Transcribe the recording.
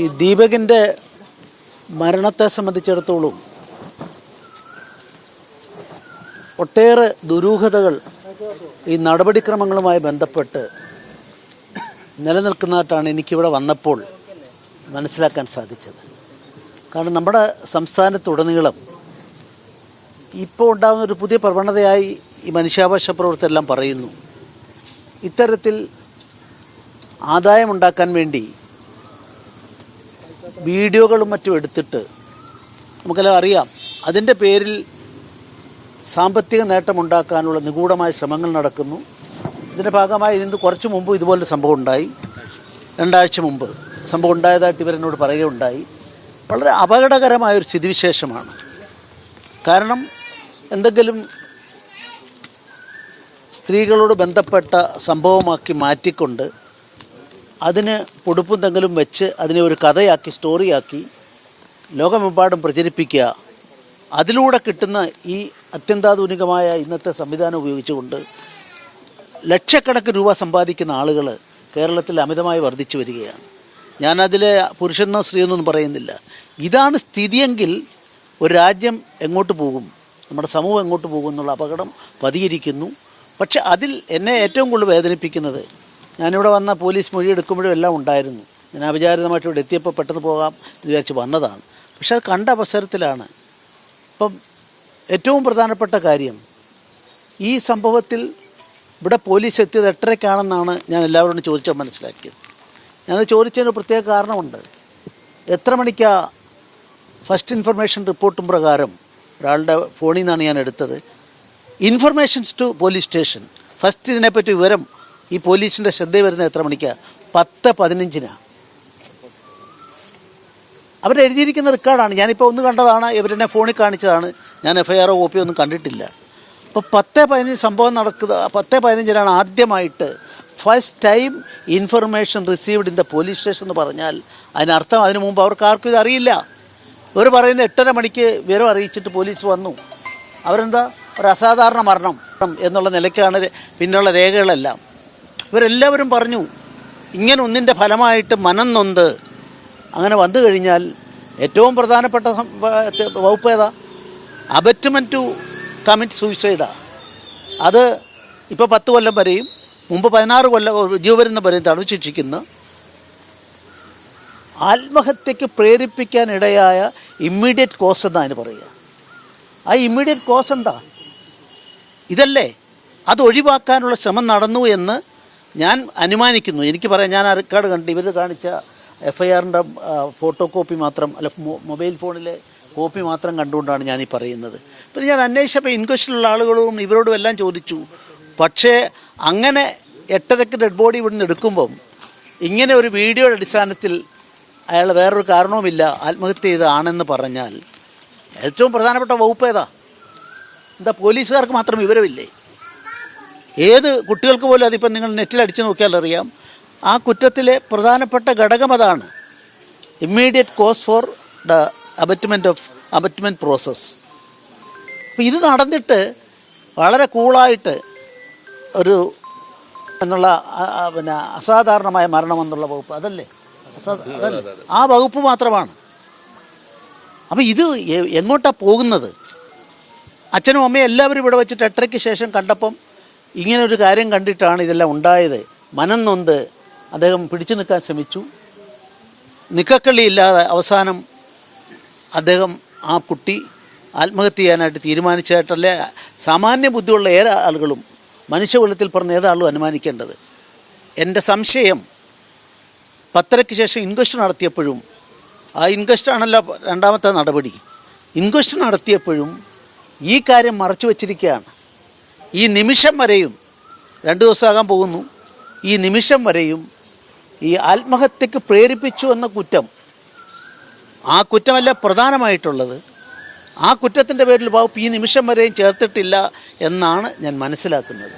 ഈ ദീപകിന്റെ മരണത്തെ സംബന്ധിച്ചിടത്തോളം ഒട്ടേറെ ദുരൂഹതകൾ ഈ നടപടിക്രമങ്ങളുമായി ബന്ധപ്പെട്ട് നിലനിൽക്കുന്നതായിട്ടാണ് എനിക്കിവിടെ വന്നപ്പോൾ മനസ്സിലാക്കാൻ സാധിച്ചത്. കാരണം നമ്മുടെ സംസ്ഥാനത്തുടനീളം ഇപ്പോൾ ഉണ്ടാകുന്ന ഒരു പുതിയ പ്രവണതയായി ഈ മനുഷ്യാവകാശ പ്രവർത്തകരെല്ലാം പറയുന്നു. ഇത്തരത്തിൽ ആദായമുണ്ടാക്കാൻ വേണ്ടി വീഡിയോകളും മറ്റും എടുത്തിട്ട് നമുക്കെല്ലാം അറിയാം. അതിന്റെ പേരിൽ സാമ്പത്തിക നേട്ടമുണ്ടാക്കാനുള്ള നിഗൂഢമായ ശ്രമങ്ങൾ നടക്കുന്നു. ഇതിന്റെ ഭാഗമായി ഇതിന്റെ കുറച്ച് മുമ്പ് ഇതുപോലൊരു സംഭവം ഉണ്ടായി. രണ്ടാഴ്ച മുമ്പ് സംഭവം ഉണ്ടായതായിട്ട് ഇവരെന്നോട് പറയുകയുണ്ടായി. വളരെ അപകടകരമായ ഒരു സ്ഥിതിവിശേഷമാണ്. കാരണം എന്തെങ്കിലും സ്ത്രീകളോട് ബന്ധപ്പെട്ട സംഭവമാക്കി മാറ്റിക്കൊണ്ട് അതിന് പൊടുപ്പും തെങ്കിലും വെച്ച് അതിനെ ഒരു കഥയാക്കി സ്റ്റോറിയാക്കി ലോകമെമ്പാടും പ്രചരിപ്പിക്കുക. അതിലൂടെ കിട്ടുന്ന ഈ അത്യന്താധുനികമായ ഇന്നത്തെ സംവിധാനം ഉപയോഗിച്ചുകൊണ്ട് ലക്ഷക്കണക്കിന് രൂപ സമ്പാദിക്കുന്ന ആളുകൾ കേരളത്തിൽ അമിതമായി വർദ്ധിച്ചു വരികയാണ്. ഞാനതിലെ പുരുഷനോ സ്ത്രീയെന്നൊന്നും പറയുന്നില്ല. ഇതാണ് സ്ഥിതിയെങ്കിൽ ഒരു രാജ്യം എങ്ങോട്ട് പോകും? നമ്മുടെ സമൂഹം എങ്ങോട്ട് പോകും എന്നുള്ള അപകടം പതിയിരിക്കുന്നു. പക്ഷെ അതിൽ എന്നെ ഏറ്റവും കൂടുതൽ വേദനിപ്പിക്കുന്നത് ഞാനിവിടെ വന്ന പോലീസ് മൊഴി എടുക്കുമ്പോഴും എല്ലാം ഉണ്ടായിരുന്നു. ഞാൻ അപചാരിതമായിട്ട് ഇവിടെ എത്തിയപ്പോൾ പെട്ടെന്ന് പോകാം എന്ന് വിചാരിച്ച് വന്നതാണ്. പക്ഷേ അത് കണ്ട അവസരത്തിലാണ്. ഇപ്പം ഏറ്റവും പ്രധാനപ്പെട്ട കാര്യം ഈ സംഭവത്തിൽ ഇവിടെ പോലീസ് എത്തിയത് എട്ടരയ്ക്കാണെന്നാണ് ഞാൻ എല്ലാവരോടും ചോദിച്ചാൽ മനസ്സിലാക്കിയത്. ഞാൻ ചോദിച്ചതിന് പ്രത്യേക കാരണമുണ്ട്. എത്ര മണിക്കാ ഫസ്റ്റ് ഇൻഫർമേഷൻ റിപ്പോർട്ടും പ്രകാരം ഒരാളുടെ ഫോണിൽ നിന്നാണ് ഞാൻ എടുത്തത്? Informations to police station. First ഇതിനെപ്പറ്റി വിവരം ഈ പോലീസിന്റെ ശ്രദ്ധ വരുന്നത് എത്ര മണിക്കാണ് പത്ത് പതിനഞ്ചിനാണ് അവർ എഴുതിയിരിക്കുന്ന റെക്കോർഡാണ്. ഞാനിപ്പോൾ ഒന്ന് കണ്ടതാണ് ഇവരെന്നെ ഫോണിൽ കാണിച്ചതാണ്. ഞാൻ എഫ് ഐ ആറോ കോപ്പിയോ ഒന്നും കണ്ടിട്ടില്ല. അപ്പോൾ പത്ത് പതിനഞ്ച് സംഭവം നടക്കുക പത്ത് പതിനഞ്ചിനാണ് ആദ്യമായിട്ട് first time information received in the police station എന്ന് പറഞ്ഞാൽ അതിനർത്ഥം അതിനു മുമ്പ് അവർക്ക് ആർക്കും ഇത് അറിയില്ല. ഇവർ പറയുന്ന എട്ടര മണിക്ക് വിവരം അറിയിച്ചിട്ട് പോലീസ് വന്നു. അവരെന്താ? ഒരു അസാധാരണ മരണം എന്നുള്ള നിലയ്ക്കാണ് പിന്നുള്ള രേഖകളെല്ലാം. ഇവരെല്ലാവരും പറഞ്ഞു ഇങ്ങനെ ഒന്നിന്റെ ഫലമായിട്ട് മനം നൊന്ത്. അങ്ങനെ വന്നു കഴിഞ്ഞാൽ ഏറ്റവും പ്രധാനപ്പെട്ട വകുപ്പ് ഏതാ? അബറ്റ്മെന്റ് ടു കമ്മിറ്റ് സൂയിസൈഡാണ് അത് ഇപ്പോൾ പത്ത് കൊല്ലം വരെയും മുമ്പ് പതിനാറ് കൊല്ലം ജീവപര്യന്തം വരെയും തടവ് ശിക്ഷിക്കുന്നു. ആത്മഹത്യക്ക് പ്രേരിപ്പിക്കാൻ ഇടയായ ഇമ്മീഡിയറ്റ് കോസ് എന്നാണ് അതിന് പറയുക. ആ ഇമ്മീഡിയറ്റ് കോസ് എന്താ? ഇതല്ലേ? അത് ഒഴിവാക്കാനുള്ള ശ്രമം നടന്നു എന്ന് ഞാൻ അനുമാനിക്കുന്നു. എനിക്ക് പറയാം ഞാൻ ആ റെക്കോർഡ് കണ്ട് ഇവർ കാണിച്ച എഫ് ഐ ആറിന്റെ ഫോട്ടോ കോപ്പി മാത്രം അല്ല മൊബൈൽ ഫോണിലെ കോപ്പി മാത്രം കണ്ടുകൊണ്ടാണ് ഞാൻ പറയുന്നത്. പിന്നെ ഞാൻ അന്വേഷിച്ചപ്പോൾ ഇൻക്വസ്റ്റിലുള്ള ആളുകളും ഇവരോടും എല്ലാം ചോദിച്ചു. പക്ഷേ അങ്ങനെ എട്ടരക്ക് ഡെഡ് ബോഡി ഇവിടുന്ന് എടുക്കുമ്പം ഇങ്ങനെ ഒരു വീഡിയോയുടെ അടിസ്ഥാനത്തിൽ അയാൾ വേറൊരു കാരണവുമില്ല ആത്മഹത്യ ചെയ്തതാണെന്ന് പറഞ്ഞാൽ ഏറ്റവും പ്രധാനപ്പെട്ട വകുപ്പ് ഏതാ? എന്താ പോലീസുകാർക്ക് മാത്രം വിവരമില്ലേ? ഏത് കുട്ടികൾക്ക് പോലും അതിപ്പം നിങ്ങൾ നെറ്റിൽ അടിച്ചു നോക്കിയാൽ അറിയാം. ആ കുറ്റത്തിലെ പ്രധാനപ്പെട്ട ഘടകം അതാണ് immediate cause for the abetment of abetment process അപ്പോൾ ഇത് നടന്നിട്ട് വളരെ കൂളായിട്ട് ഒരു എന്നുള്ള പിന്നെ അസാധാരണമായ മരണം എന്നുള്ള വകുപ്പ്. അതല്ലേ? ആ വകുപ്പ് മാത്രമാണ്. അപ്പം ഇത് എങ്ങോട്ടാണ് എങ്ങോട്ടാ പോകുന്നത്? അച്ഛനും അമ്മയും എല്ലാവരും ഇവിടെ വെച്ചിട്ട് എട്ടരയ്ക്ക് ശേഷം കണ്ടപ്പം ഇങ്ങനെ ഒരു കാര്യം കണ്ടിട്ടാണ് ഇതെല്ലാം ഉണ്ടായത്. മനം നൊന്ത് അദ്ദേഹം പിടിച്ചു നിൽക്കാൻ ശ്രമിച്ചു. നിക്കക്കള്ളിയില്ലാതെ അവസാനം അദ്ദേഹം ആ കുട്ടി ആത്മഹത്യ ചെയ്യാനായിട്ട് തീരുമാനിച്ചതായിട്ടല്ലേ? സാമാന്യ ബുദ്ധിയുള്ള ഏറെ ആളുകളും മനുഷ്യകുലത്തിൽ പറഞ്ഞ ഏതാളും അനുമാനിക്കേണ്ടത്. എന്റെ സംശയം പത്തരയ്ക്ക് ശേഷം ഇൻക്വസ്റ്റ് നടത്തിയപ്പോഴും ആ ഇൻക്വസ്റ്റ് ആണല്ലോ രണ്ടാമത്തെ നടപടി. ഇൻക്വസ്റ്റ് നടത്തിയപ്പോഴും ഈ കാര്യം മറച്ചു വച്ചിരിക്കുകയാണ്. ഈ നിമിഷം വരെയും രണ്ട് ദിവസമാകാൻ പോകുന്നു. ഈ നിമിഷം വരെയും ഈ ആത്മഹത്യക്ക് പ്രേരിപ്പിച്ചു എന്ന കുറ്റം ആ കുറ്റമല്ല പ്രധാനമായിട്ടുള്ളത്. ആ കുറ്റത്തിന്റെ പേരിൽ വകുപ്പ് ഈ നിമിഷം വരെയും ചേർത്തിട്ടില്ല എന്നാണ് ഞാൻ മനസ്സിലാക്കുന്നത്.